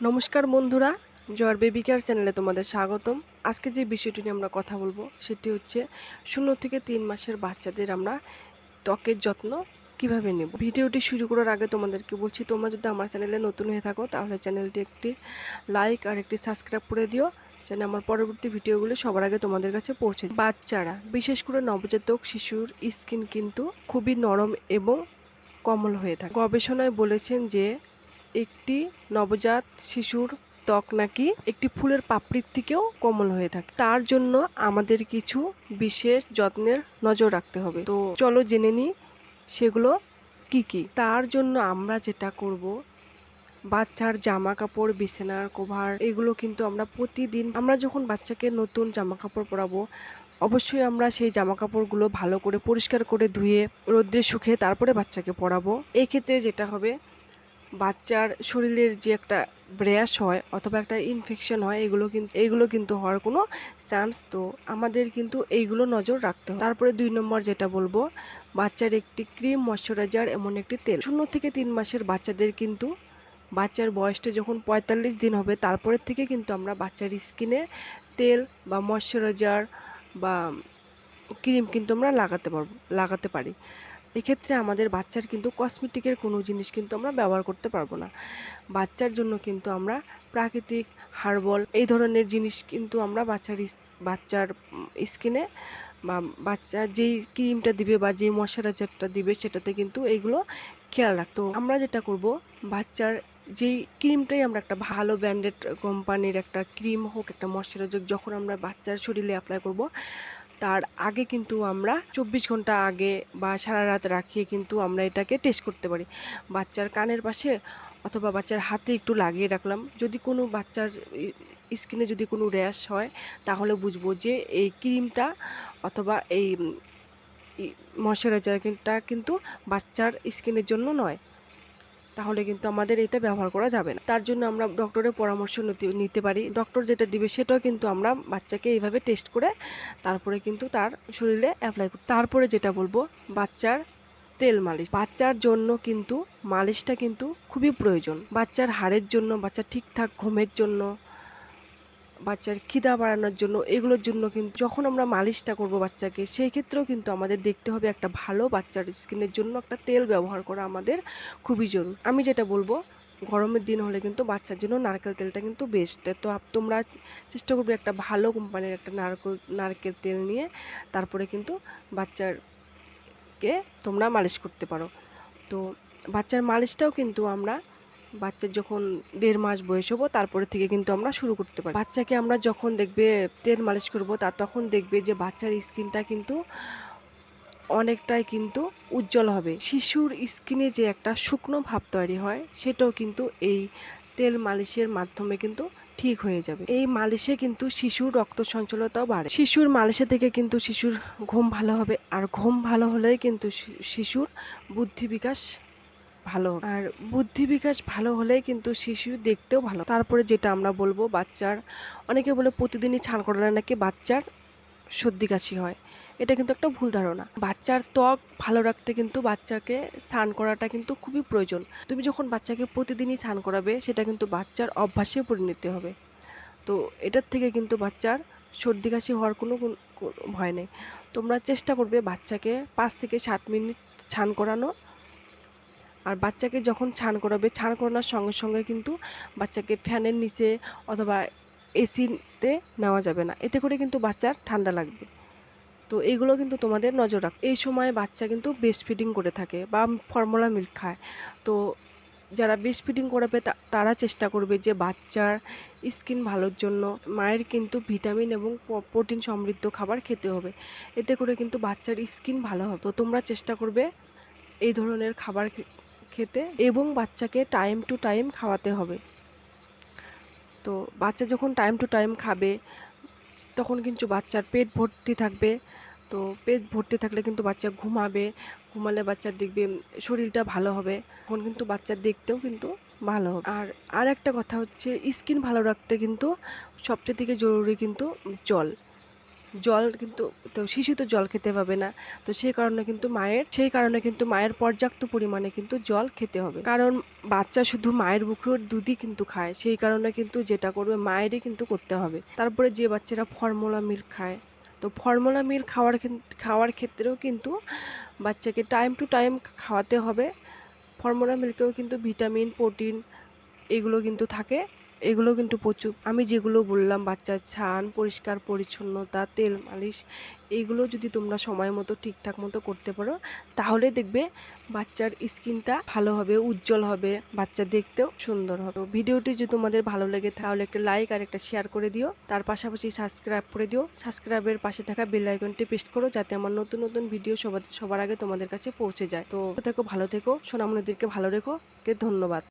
নমস্কার বন্ধুরা, জয়ার বেবি কেয়ার চ্যানেলে তোমাদের স্বাগতম। আজকে যে বিষয়টি নিয়ে আমরা কথা বলব, সেটি হচ্ছে শূন্য থেকে তিন মাসের বাচ্চাদের আমরা ত্বকের যত্ন কীভাবে নেব। ভিডিওটি শুরু করার আগে তোমাদেরকে বলছি, তোমরা যদি আমার চ্যানেলে নতুন হয়ে থাকো, তাহলে চ্যানেলটি একটি লাইক আর একটি সাবস্ক্রাইব করে দিও, যেন আমার পরবর্তী ভিডিওগুলো সবার আগে তোমাদের কাছে পৌঁছে বাচ্চারা, বিশেষ করে নবজাতক শিশুর স্কিন কিন্তু খুবই নরম এবং কোমল হয়ে থাকে। গবেষণায় বলেছেন যে একটি নবজাত শিশুর ত্বক নাকি একটি ফুলের পাপড়ির থেকেও কোমল হয়ে থাকে। তার জন্য আমাদের কিছু বিশেষ যত্নের নজর রাখতে হবে। তো চলো জেনে নিই সেগুলো কি কি। তার জন্য আমরা যেটা করব, বাচ্চার জামা কাপড় বিছানার কভার, এগুলো কিন্তু আমরা প্রতিদিন, আমরা যখন বাচ্চাকে নতুন জামা কাপড় পরাবো, অবশ্যই আমরা সেই জামা কাপড়গুলো ভালো করে পরিষ্কার করে ধুয়ে, রোদ্রে শুকিয়ে তারপরে বাচ্চাকে পরাবো। এই ক্ষেত্রে যেটা হবে বাচ্চার শরীরের যে একটা ব্র্যাশ হয় অথবা একটা ইনফেকশন হয়, এগুলো কিন্তু এইগুলো কিন্তু হওয়ার কোনো চান্স তো আমাদের কিন্তু এইগুলো নজর রাখতে হবে। তারপরে দুই নম্বর যেটা বলব, বাচ্চার একটি ক্রিম ময়শ্চারাইজার এমন একটি তেল। শূন্য থেকে তিন মাসের বাচ্চাদের কিন্তু বাচ্চার বয়সটা যখন পঁয়তাল্লিশ দিন হবে, তারপরের থেকে কিন্তু আমরা বাচ্চার স্কিনে তেল বা ময়শ্চারাইজার বা ক্রিম কিন্তু আমরা লাগাতে পারব, লাগাতে পারি। এক্ষেত্রে আমাদের বাচ্চার কিন্তু কসমেটিকের কোনো জিনিস কিন্তু আমরা ব্যবহার করতে পারব না। বাচ্চার জন্য কিন্তু আমরা প্রাকৃতিক হার্বল এই ধরনের জিনিস কিন্তু আমরা বাচ্চার বাচ্চার স্কিনে বা বাচ্চা যেই ক্রিমটা দিবে বা যেই ময়শ্চারাইজারটা দিবে সেটাতে কিন্তু এইগুলো খেয়াল রাখতো আমরা যেটা করব, বাচ্চার যেই ক্রিমটাই আমরা একটা ভালো ব্র্যান্ডেড কোম্পানির একটা ক্রিম হোক, একটা ময়শ্চারাইজার যখন আমরা বাচ্চার শরীরে অ্যাপ্লাই করব তার আগে কিন্তু আমরা চব্বিশ ঘণ্টা আগে বা সারা রাত রাখিয়ে কিন্তু আমরা এটাকে টেস্ট করতে পারি। বাচ্চার কানের পাশে অথবা বাচ্চার হাতে একটু লাগিয়ে রাখলাম। যদি কোনো বাচ্চার স্কিনে যদি কোনো র্যাশ হয়, তাহলে বুঝব যে এই ক্রিমটা অথবা এই ময়শ্চারাইজারটা কিন্তু বাচ্চার স্কিনের জন্য নয়। তাহলে কিন্তু আমাদের এটা ব্যবহার করা যাবে না। তার জন্য আমরা ডক্টরের পরামর্শ নিতে- পারি। ডক্টর যেটা দিবে সেটাও কিন্তু আমরা বাচ্চাকে এইভাবে টেস্ট করে তারপরে কিন্তু তার শরীরে অ্যাপ্লাই করি তারপরে যেটা বলব, বাচ্চার তেল মালিশ। বাচ্চার জন্য কিন্তু মালিশটা কিন্তু খুবই প্রয়োজন। বাচ্চার হাড়ের জন্য বাচ্চা ঠিকঠাক ঘুমের জন্য বাচ্চার খিদা বাড়ানোর জন্য, এগুলোর জন্য কিন্তু যখন আমরা মালিশটা করব বাচ্চাকে, সেই ক্ষেত্রেও কিন্তু আমাদের দেখতে হবে একটা ভালো বাচ্চার স্কিনের জন্য একটা তেল ব্যবহার করা আমাদের খুবই জরুরি। আমি যেটা বলব, গরমের দিন হলে কিন্তু বাচ্চার জন্য নারকেল তেলটা কিন্তু বেস্ট তো তোমরা চেষ্টা করবে একটা ভালো কোম্পানির একটা নারকেল নারকেল তেল নিয়ে তারপরে কিন্তু বাচ্চারকে তোমরা মালিশ করতে পারো। তো বাচ্চার মালিশটাও কিন্তু আমরা বাচ্চার যখন দেড় মাস বয়স হব, তারপরে থেকে কিন্তু আমরা শুরু করতে পারি। বাচ্চাকে আমরা যখন দেখবে তেল মালিশ করব, তা তখন দেখবে যে বাচ্চার স্কিনটা কিন্তু অনেকটাই কিন্তু উজ্জ্বল হবে। শিশুর স্কিনে যে একটা শুকনো ভাব তৈরি হয়, সেটাও কিন্তু এই তেল মালিশের মাধ্যমে কিন্তু ঠিক হয়ে যাবে। এই মালিশে কিন্তু শিশুর রক্ত সঞ্চালনতাও বাড়ে। শিশুর মালিশে থেকে কিন্তু শিশুর ঘুম ভালো হবে, আর ঘুম ভালো হলেই কিন্তু শিশুর বুদ্ধি বিকাশ ভালো। আর বুদ্ধি বিকাশ ভালো হলে কিন্তু শিশু দেখতেও ভালো। তারপরে যেটা আমরা বলব, বাচ্চার, অনেকে বলে প্রতিদিনই ছান করালে নাকি বাচ্চার সর্দি কাশি হয়। এটা কিন্তু একটা ভুল ধারণা। বাচ্চার ত্বক ভালো রাখতে কিন্তু বাচ্চাকে স্নান করাটা কিন্তু খুবই প্রয়োজন। তুমি যখন বাচ্চাকে প্রতিদিনই স্নান করাবে, সেটা কিন্তু বাচ্চার অভ্যাসে পরিণত হবে। তো এটার থেকে কিন্তু বাচ্চার সর্দি কাশি হওয়ার কোনো ভয় নেই। তোমরা চেষ্টা করবে বাচ্চাকে পাঁচ থেকে সাত মিনিট স্নান করানো আর বাচ্চাকে যখন ছান করাবে, ছান করানোর সঙ্গে সঙ্গে কিন্তু বাচ্চাকে ফ্যানের নিচে অথবা এসিতে নেওয়া যাবে না। এতে করে কিন্তু বাচ্চার ঠান্ডা লাগবে। তো এইগুলো কিন্তু তোমাদের নজর রাখ, এই সময় বাচ্চা কিন্তু বেস্ট ফিডিং করে থাকে বা ফর্মুলা মিল্ক খায়। তো যারা বেস্ট ফিডিং করাবে তারা চেষ্টা করবে যে বাচ্চার স্কিন ভালোর জন্য মায়ের কিন্তু ভিটামিন এবং প্রোটিন সমৃদ্ধ খাবার খেতে হবে। এতে করে কিন্তু বাচ্চার স্কিন ভালো হবে। তো তোমরা চেষ্টা করবে এই ধরনের খাবার খেতে এবং বাচ্চাকে টাইম টু টাইম খাওয়াতে হবে। তো বাচ্চা যখন টাইম টু টাইম খাবে, তখন কিন্তু বাচ্চার পেট ভর্তি থাকবে। তো পেট ভর্তি থাকলে কিন্তু বাচ্চা ঘুমাবে, ঘুমালে বাচ্চার দেখবে শরীরটা ভালো হবে, তখন কিন্তু বাচ্চার দেখতেও কিন্তু ভালো হবে। আর আর একটা কথা হচ্ছে স্কিন ভালো রাখতে কিন্তু সবচেয়ে থেকে জরুরি কিন্তু জল। জল কিন্তু, তো শিশু তো জল খেতে পাবে না। তো সেই কারণে কিন্তু মায়ের, সেই কারণে কিন্তু মায়ের পর্যাপ্ত পরিমাণে কিন্তু জল খেতে হবে। কারণ বাচ্চা শুধু মায়ের বুকের দুধই কিন্তু খায়। সেই কারণে কিন্তু যেটা করবে মায়েরই কিন্তু করতে হবে। তারপরে যে বাচ্চারা ফর্মুলা মিল্ক খায়, তো ফর্মুলা মিল্ক খাওয়ার খাওয়ার ক্ষেত্রেও কিন্তু বাচ্চাকে টাইম টু টাইম খাওয়াতে হবে। ফর্মুলা মিল্কেও কিন্তু ভিটামিন, প্রোটিন এগুলো কিন্তু থাকে। এগুলো কিন্তু প্রচুর, আমি যেগুলো বললাম, বাচ্চার ছান, পরিষ্কার, পরিচ্ছন্নতা, তেল মালিশ এইগুলো যদি তোমরা সময় মতো, ঠিকঠাক মতো করতে পারো, তাহলে দেখবে বাচ্চার স্কিনটা ভালো হবে, উজ্জ্বল হবে, বাচ্চা দেখতেও সুন্দর হবে। ভিডিওটি যদি তোমাদের ভালো লেগে তাহলে একটা লাইক আর একটা শেয়ার করে দিও। তার পাশাপাশি সাবস্ক্রাইব করে দিও। সাবস্ক্রাইবের পাশে থাকা বেল আইকনটি প্রেস করো, যাতে আমার নতুন নতুন ভিডিও সবার সবার আগে তোমাদের কাছে পৌঁছে যায়। তো থেকো, ভালো থেকো, সোনামণিদেরকে ভালো রেখো। কে ধন্যবাদ।